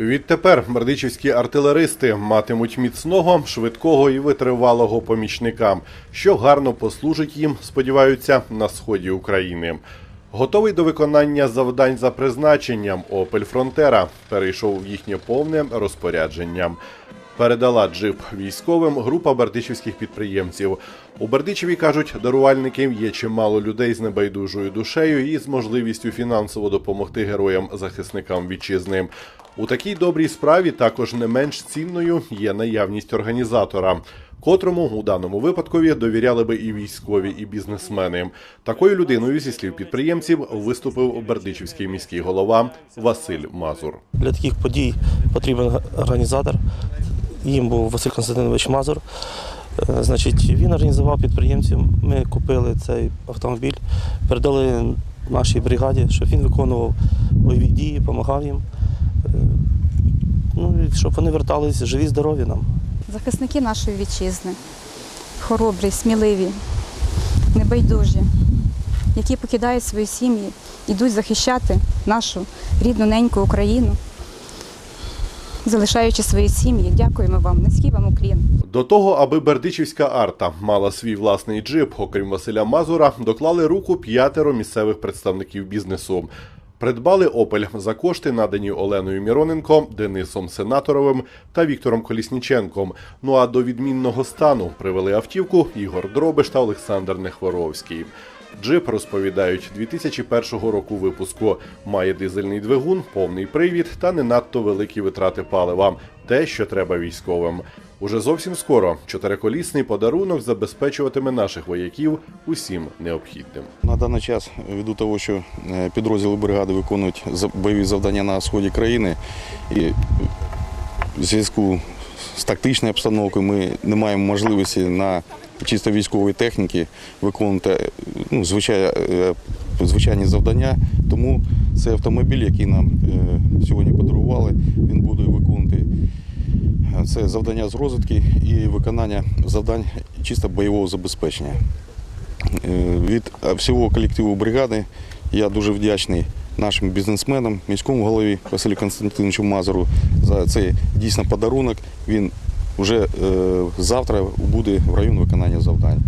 Відтепер бердичівські артилеристи матимуть міцного, швидкого і витривалого помічника, що гарно послужить їм, сподіваються, на сході України. Готовий до виконання завдань за призначенням Опель Фронтера перейшов в їхнє повне розпорядження. Передала джип військовим група бердичівських підприємців. У Бердичеві кажуть, дарувальників є чимало людей з небайдужою душею і з можливістю фінансово допомогти героям-захисникам вітчизни. У такій добрій справі також не менш цінною є наявність організатора, котрому у даному випадкові довіряли би і військові, і бізнесмени. Такою людиною, зі слів підприємців, виступив бердичівський міський голова Василь Мазур. Для таких подій потрібен організатор. Їм був Василь Константинович Мазур. Е, Значить, він організував підприємців. Ми купили цей автомобіль, передали нашій бригаді, щоб він виконував бойові дії, допомагав їм. Щоб вони вертались живі, здорові нам. Захисники нашої вітчизни, хоробрі, сміливі, небайдужі, які покидають свої сім'ї, йдуть захищати нашу рідну неньку Україну, залишаючи свої сім'ї. Дякуємо вам, низький вам уклін. До того, аби бердичівська арта мала свій власний джип, окрім Василя Мазура, доклали руку п'ятеро місцевих представників бізнесу. Придбали Опель за кошти, надані Оленою Міроненко, Денисом Сенаторовим та Віктором Колісніченком. Ну а до відмінного стану привели автівку Ігор Дробиш та Олександр Нехворовський. Джип розповідають 2001 року випуску. Має дизельний двигун, повний привід та не надто великі витрати палива. Те, що треба військовим. Уже зовсім скоро чотириколісний подарунок забезпечуватиме наших вояків усім необхідним. Даний час, ввиду того, що е, підрозділи бригади виконують бойові завдання на сході країни, і в зв'язку з тактичною обстановкою ми не маємо можливості на чисто військовій техніці виконувати ну, е, звичайні завдання. Тому цей автомобіль, який нам е, сьогодні подарували, він буде виконувати це завдання з розвитки і виконання завдань чисто бойового забезпечення. Е, Від е, всього колективу бригади я дуже вдячний нашим бізнесменам, міському голові Василю Константиновичу Мазуру за цей дійсно подарунок. Він вже е, завтра буде в район виконання завдань.